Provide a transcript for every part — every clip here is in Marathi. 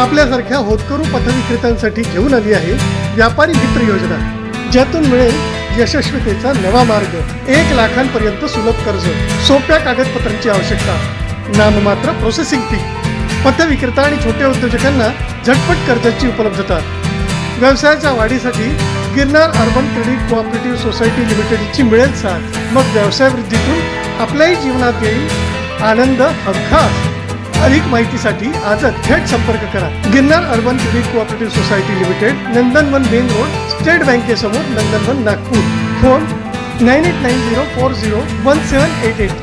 आपल्यासारख्या होतकरू पथविक्रेत्यांसाठी घेऊन आली आहे व्यापारी मित्र योजना ज्यातून मिळेल यशस्वीतेचा नवा मार्ग एक लाखांपर्यंत सुलभ कर्ज सोप्या कागदपत्रांची आवश्यकता. नाममात्र प्रोसेसिंग फी पथविक्रेता आणि छोट्या उद्योजकांना झटपट कर्जाची उपलब्धता. व्यवसायाच्या वाढीसाठी Girnar urban credit cooperative society लिमिटेडची मिळेल साथ. मग व्यवसाय वृद्धीतून आपल्याही जीवनात येईल आनंद हमखास अधिक माहितीसाठी आजच थेट संपर्क करा. Girnar urban credit cooperative society limited Nandanvan main road state बँकेसमोर Nandanvan Nagpur. Phone nine eight nine zero four zero one seven eight eight.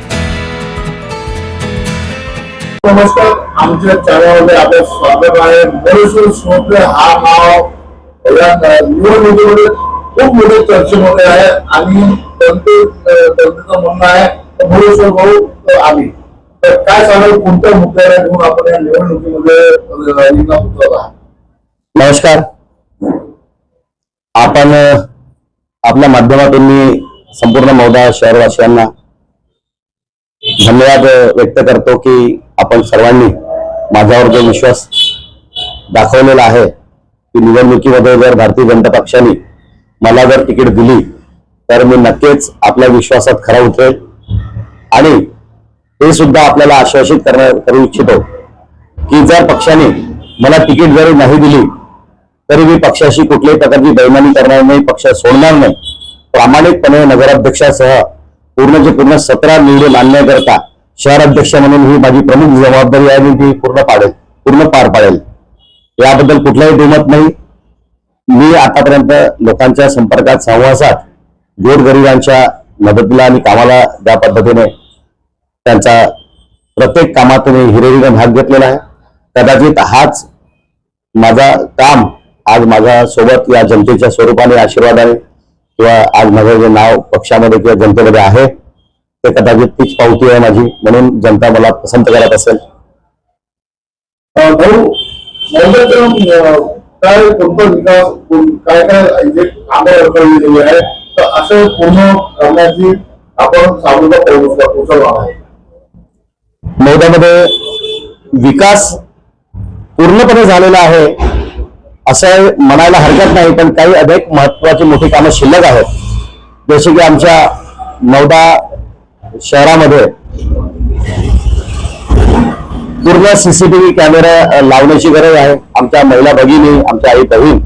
नमस्कार आमच्या चॅनलमध्ये आपलं स्वागत आहे. महसूल श्रोते हा नाव या निवडणुकीमध्ये खूप मोठे चर्चेमध्ये आहे आणि त्यांचे त्यांचं म्हणणं आहे महसूल भाऊ आम्ही. तर काय सांगाल कोणत्या मुद्द्याला घेऊन आपण या निवडणुकीमध्ये रिंगणात नमस्कार. आपण आपल्या माध्यमातून मी संपूर्ण मौदा शहरवासियांना धन्यवाद व्यक्त करतो की आपण सर्वांनी माझ्यावर जो विश्वास दाखवलेला आहे की निवडणुकीमध्ये जर भारतीय जनता पक्षाने मला जर तिकीट दिली तर मी नक्कीच आपल्या विश्वासात खरा उतरेल. आणि हे सुद्धा आपल्याला आश्वासित करण्या करू इच्छितो. की जर पक्षाने मला तिकीट जरी नाही दिली तरी मी पक्षाशी कुठल्याही प्रकारची बैमानी करणार नाही पक्ष सोडणार नाही. प्रामाणिकपणे नगराध्यक्षासह पूर्णचे पूर्ण सतरा निवडून आणण्याकरता शहराध्यक्ष म्हणून ही माझी प्रमुख जबाबदारी आहे ती पूर्ण पाडेल पूर्ण पार पाडेल. याबद्दल कुठलाही दुमत नाही. मी आतापर्यंत लोकांच्या संपर्कात सहवासात गोरगरिबांच्या मदतीला आणि कामाला ज्या पद्धतीने त्यांचा प्रत्येक कामात मी हिरेरीने भाग घेतलेला आहे. कदाचित हाच माझा काम आज माझ्या सोबत या जनतेच्या स्वरूपाने आशीर्वादाने किंवा आज माझं जे नाव पक्षामध्ये किंवा जनतेमध्ये आहे ते कदाचित तीच पावती आहे माझी. म्हणून जनता मला पसंत करत असेल. भाऊ काय कोणता विकास काय काय जे कामं आहे तर असं पूर्ण करण्याची आपण सामोरं पाऊल आहे मौद्यामध्ये विकास पूर्णपणे झालेला आहे असं म्हणायला हरकत नाही पण काही अनेक महत्वाची मोठी कामं शिल्लक आहेत. जसे की आमच्या नवदा शहरामध्ये पूर्ण सीसीटीव्ही कॅमेरा लावण्याची गरज आहे. आमच्या महिला भगिनी आमच्या आई बहीण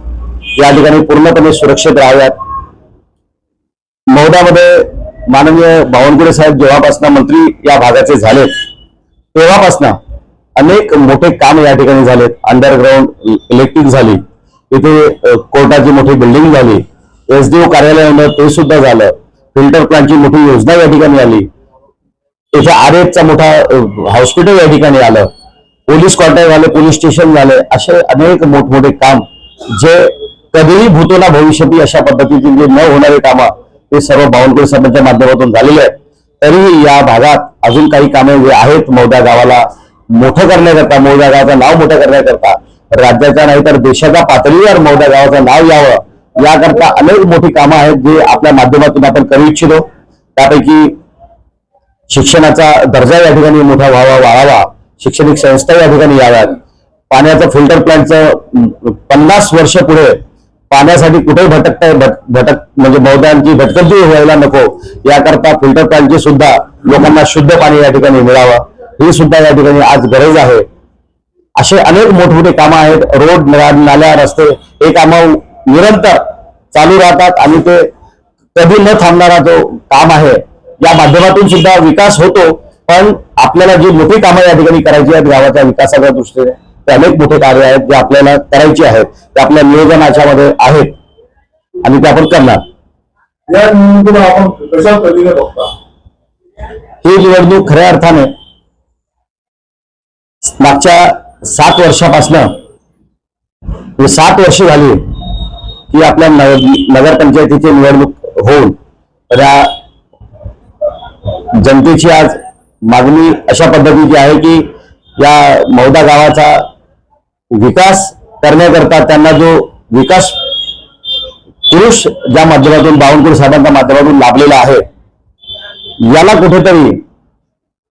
या ठिकाणी पूर्णपणे सुरक्षित राहाव्यात. मौदामध्ये माननीय बावनकुळे साहेब जेव्हापासून मंत्री या भागाचे झालेत तेव्हापासनं अनेक मोठे काम या ठिकाणी झालेत. अंडरग्राऊंड इलेक्ट्रिक झाली. इथे कोर्टाची मोठी बिल्डिंग झाली. एसडीओ कार्यालय ते सुद्धा झालं. फिल्टर प्लांटची मोठी योजना या ठिकाणी आली. इथे आर एफचा मोठा हॉस्पिटल या ठिकाणी आलं. पोलीस क्वार्टर झाले पोलीस स्टेशन झाले. असे अनेक मोठमोठे काम जे कधीही भूतोना भविष्यती अशा पद्धतीचे जे न होणारे कामं ते सर्व बावनकुळे साहेबांच्या माध्यमातून झालेले आहेत. तरीही या भागात अजून काही कामे जे आहेत. मौदा गावाला मोठं करण्याकरता मौदा गावाचं नाव मोठं करण्याकरता राज्याच्या नाही तर देशाच्या पातळीवर मौदा गावाचं नाव यावं याकरता अनेक मोठी कामं आहेत जे आपल्या माध्यमातून आपण करू इच्छितो. त्यापैकी शिक्षणाचा दर्जा या ठिकाणी मोठा व्हावा वाढावा. शैक्षणिक संस्था या ठिकाणी याव्यात. पाण्याचं फिल्टर प्लॅनचं पन्नास वर्ष पुढे पाण्यासाठी कुठेही भटकता भटक म्हणजे बहुतांची भटकंती व्हायला नको. याकरता फिल्टर प्लांटची सुद्धा लोकांना शुद्ध पाणी या ठिकाणी मिळावं. ही सुद्धा या ठिकाणी आज गरज आहे. असे अनेक मोठमोठे कामं आहेत. रोड नाल्या रस्ते हे कामं निरंतर चालू राहतात आणि ते कधी न थांबणारा जो काम आहे या माध्यमातून सुद्धा विकास होतो. पण आपल्याला जी मोठी कामं या ठिकाणी करायची आहेत गावाच्या विकासाच्या दृष्टीने ते अनेक मोठे कार्य आहेत जे आपल्याला करायची आहेत ते आपल्या नियोजनाच्या मध्ये आहेत. आणि ते आपण करणार. या निवडणुकीला आपण कशा पद्धतीने बघता? ही निवडणूक खऱ्या अर्थाने मागच्या सात वर्षापासनं हे सात वर्ष झाली की आपल्या नगर नगरपंचायतीची निवडणूक होऊन त्या जनतेची आज मागणी अशा पद्धतीची आहे की या मौदा गावाचा विकास करण्याकरता त्यांना जो विकास पुरुष ज्या माध्यमातून बावनकुळे साहेबांच्या माध्यमातून लाभलेला आहे याला कुठेतरी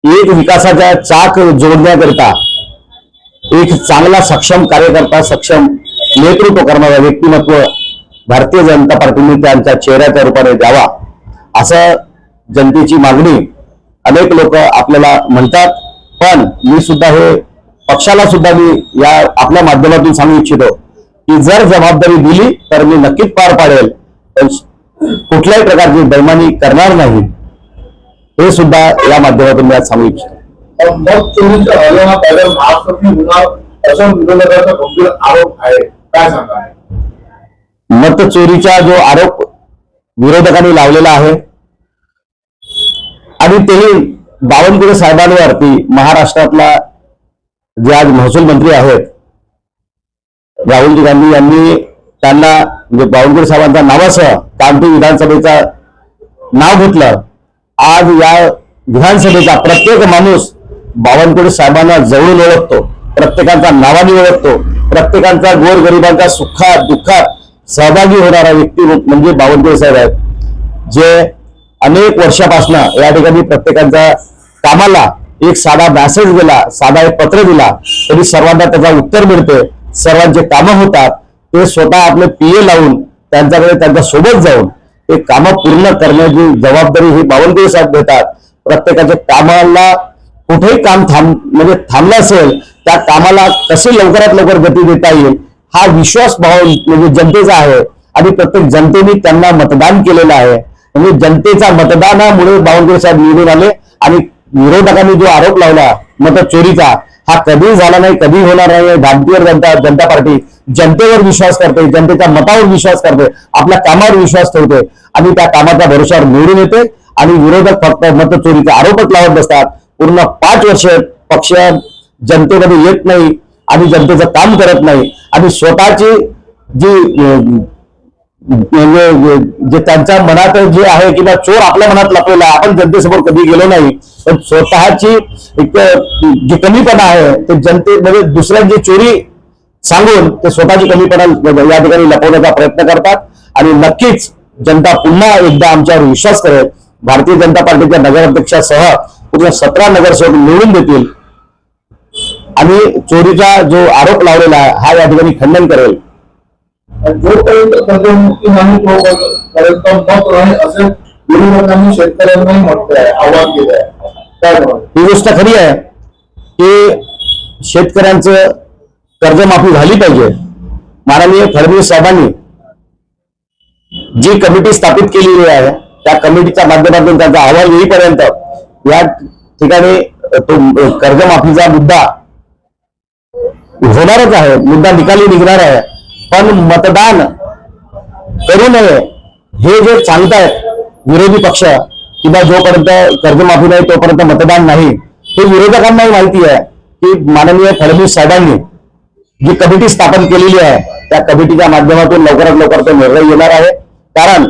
एक विकासाच्या चाक जोडण्याकरता एक चांगला सक्षम कार्यकर्ता सक्षम नेतृत्व करणारा व्यक्तिमत्व भारतीय जनता पार्टीने त्यांच्या चेहऱ्याच्या रूपाने द्यावा असं जनतेची मागणी अनेक लोक आपल्याला म्हणतात. पण मी सुद्धा हे पक्षाला सुद्धा मी या आपल्या माध्यमातून सांगू इच्छितो की जर जबाबदारी दिली तर मी नक्कीच पार पाडेल. पण कुठल्याही प्रकारची बैमानी करणार नाही हे सुद्धा या माध्यमातून मी आज सांगू इच्छितो. मत चोरीचा जो आरोप विरोधकांनी लावलेला आहे आणि तेही बावनकुळे साहेबांवरती महाराष्ट्रातला जे आज महसूल मंत्री आहेत राहुलजी गांधी यांनी त्यांना म्हणजे बावनकुळे साहेबांच्या नावासह कामठी विधानसभेचा नाव घेतलं. आज या विधानसभेचा प्रत्येक माणूस बावनकुळे साहेबांना जवळून ओळखतो. प्रत्येकांचा नावाने ओळखतो. प्रत्येकांचा गोरगरिबांच्या सुखात दुःखात सहभागी होणारा व्यक्ती म्हणजे बावनकुळे साहेब आहेत. जे अनेक वर्षापासून या ठिकाणी प्रत्येकांच्या कामाला एक साधा मॅसेज दिला साधा एक पत्र दिला तरी सर्वांना त्याचा उत्तर मिळते सर्वांचे कामं होतात ते स्वतः आपले पीए लावून त्यांच्याकडे त्यांच्यासोबत जाऊन ते कामं पूर्ण करण्याची जबाबदारी ही बावनकुळे साहेब घेतात प्रत्येकाच्या कामाला कुठेही काम थांब म्हणजे थांबलं असेल त्या कामाला कसे लवकरात लवकर गती देता येईल हा विश्वास भाव म्हणजे जनतेचा आहे. आणि प्रत्येक जनतेने त्यांना मतदान केलेलं आहे. म्हणजे जनतेचा मतदानामुळे बावनकुळे साहेब निवडून आले आणि विरोधकांनी जो आरोप लावला मत चोरीचा हा कधी झाला नाही कधी होणार नाही भारतीय जनता जनता पार्टी जनतेवर विश्वास करते जनतेच्या मतावर विश्वास करते आपल्या कामावर विश्वास ठेवते आणि त्या कामाच्या भरोशावर निवडून येते आणि विरोधक फक्त मत चोरीचा आरोपच लावत बसतात. पूर्ण पाच वर्ष पक्ष जनतेमध्ये येत नाही आणि जनतेचं काम करत नाही. आणि स्वतःची जी म्हणजे जे त्यांच्या मनात जे आहे किंवा चोर आपल्या मनात लपलेला आहे आपण जनतेसमोर कधी गेलो नाही. पण स्वतःची एक जी कमीपणा आहे ते जनतेमध्ये दुसऱ्यांची चोरी सांगून ते स्वतःची कमीपणा या ठिकाणी लपवण्याचा प्रयत्न करतात. आणि नक्कीच जनता पुन्हा एकदा आमच्यावर विश्वास करेल. भारतीय जनता पार्टीच्या नगराध्यक्षासह पूर्ण सतरा नगरसेवक निवडून देतील. आणि चोरीचा जो आरोप लावलेला आहे हा या ठिकाणी खंडन करेल. जोपर्यंत कर्जमुक्ती नाही तोपर्यंत मत नाही असे विरोधकांनी शेतकऱ्यांनाही म्हटलं आहे आव्हान केलं आहे. काय ही गोष्ट खरी आहे की शेतकऱ्यांचं कर्जमाफी झाली पाहिजे. माननीय फडणवीस साहेबांनी जी कमिटी स्थापित केलेली आहे त्या कमिटीच्या माध्यमातून त्यांचा अहवाल येईपर्यंत या ठिकाणी तो कर्जमाफीचा मुद्दा होणारच आहे मुद्दा निकाली निघणार आहे. पण मतदान करू नये. हे जे सांगतायत विरोधी पक्ष किंवा जोपर्यंत कर्जमाफी नाही तोपर्यंत मतदान नाही हे विरोधकांनाही माहिती आहे की माननीय फडणवीस साहेबांनी जी कमिटी स्थापन केलेली आहे त्या कमिटीच्या माध्यमातून लवकरात लवकर तो निर्णय येणार आहे. कारण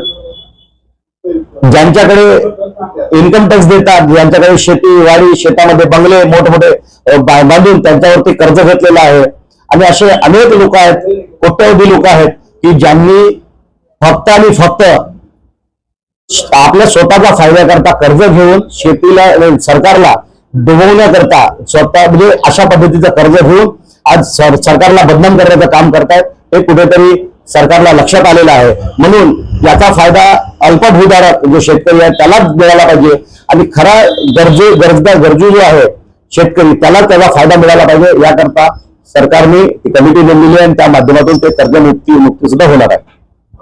ज्यांच्याकडे इन्कम टॅक्स देतात ज्यांच्याकडे शेती वाडी शेतामध्ये बंगले मोठमोठे बांधून त्यांच्यावरती कर्ज घेतलेलं आहे आणि असे अनेक लोक आहेत कोट्यवधी लोक आहेत की ज्यांनी फक्त आणि फक्त आपल्या स्वतःचा फायद्याकरता कर्ज घेऊन शेतीला सरकारला डुबवण्याकरता स्वतः म्हणजे अशा पद्धतीचं कर्ज घेऊन आज सर- सरकारला बदनाम करण्याचं काम करतायत हे कुठेतरी सरकारला लक्षात आलेलं आहे. म्हणून याचा फायदा अल्पभूधारक जो शेतकरी आहे त्यालाच मिळाला पाहिजे. आणि खरा गरजू गरजदार गरजू जो आहे शेतकरी त्याला त्याचा फायदा मिळाला पाहिजे. याकरता सरकारने ती कमिटी नेमलेली आहे आणि त्या माध्यमातून ते कर्जमुक्ती मुक्ती सुद्धा होणार आहे.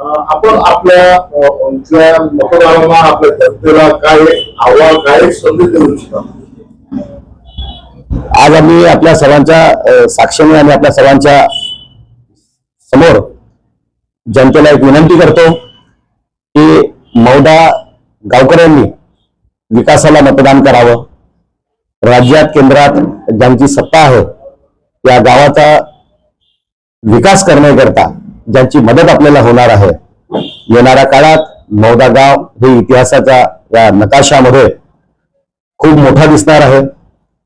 आपण आपल्या मतदारांना आपल्या जनतेला काय आव्हान काय संदेश देऊ इच्छिता? आज आम्ही आपल्या सर्वांच्या साक्षीने आणि आपल्या सर्वांच्या समोर जनतेला एक विनंती करतो की मौदा गावकऱ्यांनी विकासाला मतदान करावं. राज्यात केंद्रात ज्यांची सत्ता आहे या गावाचा विकास करण्याकरता ज्यांची मदत आपल्याला होणार आहे. येणाऱ्या काळात मौदा गाव हे इतिहासाच्या या नकाशामध्ये खूप मोठा दिसणार आहे.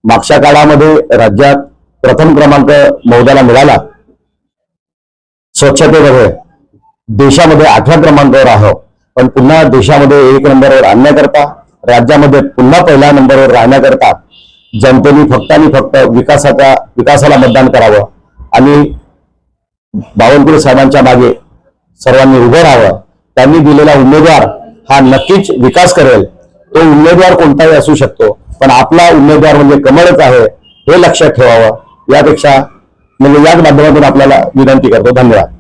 मागच्या काळामध्ये राज्यात प्रथम क्रमांक मौद्याला मिळाला. स्वच्छतेमध्ये देशामध्ये आठव्या क्रमांकावर आहो. पण पुन्हा देशामध्ये एक नंबरवर आणण्याकरता राज्यामध्ये पुन्हा पहिल्या नंबरवर राहण्याकरता जनतेने फक्त आणि फक्त विकासाच्या विकासाला मतदान करावं. आणि बावनकुळे साहेबांच्या मागे सर्वांनी उभं राहावं. त्यांनी दिलेला उमेदवार हा नक्कीच विकास करेल. तो उमेदवार कोणताही असू शकतो पण आपला उमेदवार म्हणजे कमळच आहे हे लक्षात ठेवावं. यापेक्षा म्हणजे याच माध्यमातून आपल्याला विनंती करतो. धन्यवाद.